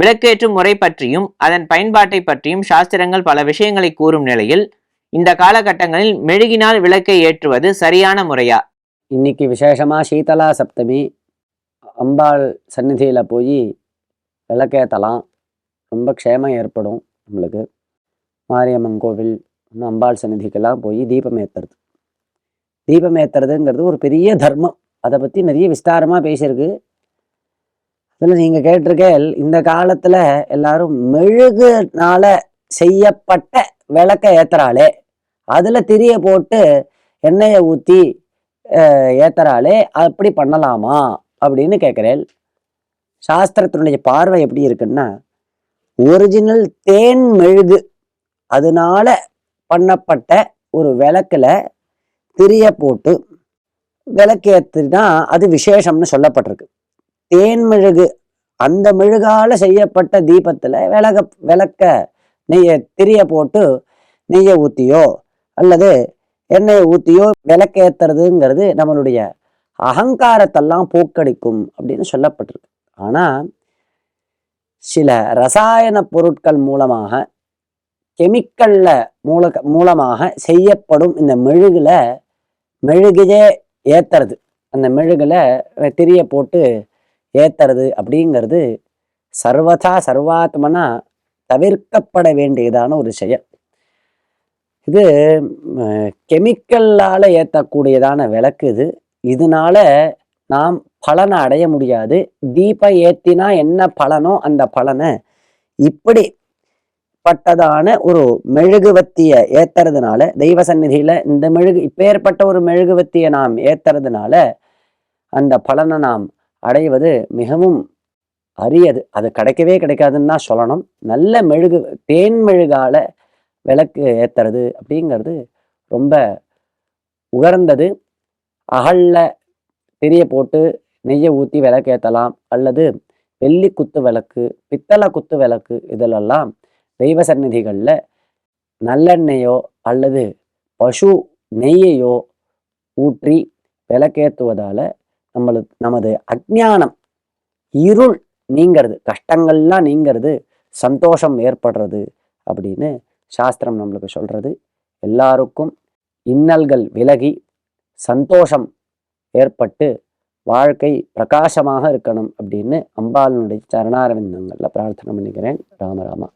விளக்கேற்றும் முறை பற்றியும் அதன் பயன்பாட்டை பற்றியும் சாஸ்திரங்கள் பல விஷயங்களை கூறும் நிலையில் இந்த காலகட்டங்களில் மெழுகினால் விளக்கை ஏற்றுவது சரியான முறையா? இன்னைக்கு விசேஷமாக சீதலா சப்தமி அம்பாள் சந்நிதியில் போய் விளக்கேற்றலாம் ரொம்ப க்ஷேமம் ஏற்படும் நம்மளுக்கு. மாரியம்மன் கோவில் இன்னும் அம்பாள் சந்நிதிக்கெல்லாம் போய் தீபம் ஏற்றுறது தீபம் ஏற்றுறதுங்கிறது ஒரு பெரிய தர்மம். அதை பற்றி நிறைய விஸ்தாரமாக பேசியிருக்கு. இதில் நீங்கள் கேட்டிருக்கேன் இந்த காலத்தில் எல்லாரும் மெழுகுனால செய்யப்பட்ட விளக்க ஏத்துறாளே. அதில் திரிய போட்டு எண்ணெயை ஊற்றி ஏத்துறாளே. அப்படி பண்ணலாமா? அப்படின்னு கேட்குறேன் சாஸ்திரத்தினுடைய பார்வை எப்படி இருக்குன்னா ஒரிஜினல் தேன் மெழுகு அதனால பண்ணப்பட்ட ஒரு விளக்கில் திரிய போட்டு விளக்கேத்துனா அது விசேஷம்னு சொல்லப்பட்டிருக்கு. தேன் மெழுகு. அந்த மெழுகால செய்யப்பட்ட தீபத்துல விளக விளக்க நெய்ய திரிய போட்டு நெய்யை ஊத்தியோ அல்லது எண்ணெயை ஊத்தியோ விளக்கேத்துறதுங்கிறது நம்மளுடைய அகங்காரத்தெல்லாம் போக்கடிக்கும் அப்படின்னு சொல்லப்பட்டிருக்கு. ஆனா சில ரசாயன பொருட்கள் மூலமாக கெமிக்கல்ல மூல மூலமாக செய்யப்படும் இந்த மெழுகுல மெழுகையே ஏத்துறது. அந்த மெழுகுல திரிய போட்டு ஏத்துறது அப்படிங்கிறது சர்வதா சர்வாத்மனா தவிர்க்கப்பட வேண்டியதான ஒரு செயல். இது கெமிக்கல்லால் ஏற்றக்கூடியதான விளக்கு இது. இதனால நாம் பலனை அடைய முடியாது. தீபம் ஏற்றினா என்ன பலனோ அந்த பலனை இப்படி பட்டதான ஒரு மெழுகுவத்திய ஏத்துறதுனால தெய்வ சந்நிதியில இந்த மெழுகு இப்பேற்பட்ட ஒரு மெழுகுவத்திய நாம் ஏத்துறதுனால அந்த பலனை நாம் அடைவது மிகவும் அரியது. அது கிடைக்கவே கிடைக்காதுன்னு தான் சொல்லணும். நல்ல மெழுகு தேன் மெழுகால விளக்கு ஏத்துறது அப்படிங்கிறது ரொம்ப உகர்ந்தது. அகல்ல தெரிய போட்டு நெய்யை ஊற்றி விளக்கு ஏற்றலாம் அல்லது வெள்ளி குத்து விளக்கு பித்தளை குத்து விளக்கு இதிலெல்லாம் தெய்வ சந்நிதிகளில் நல்லெண்ணெயோ அல்லது பசு நெய்யையோ ஊற்றி விளக்கேற்றுவதால் நம்மளுக்கு நமது அஜானம் இருள் நீங்கிறது கஷ்டங்கள்லாம் நீங்கிறது சந்தோஷம் ஏற்படுறது அப்படின்னு சாஸ்திரம் நம்மளுக்கு சொல்றது. எல்லாருக்கும் இன்னல்கள் விலகி சந்தோஷம் ஏற்பட்டு வாழ்க்கை பிரகாசமாக இருக்கணும் அப்படின்னு அம்பாளினுடைய சரணாரவிந்தங்களில் பிரார்த்தனை பண்ணிக்கிறேன். ராமராமா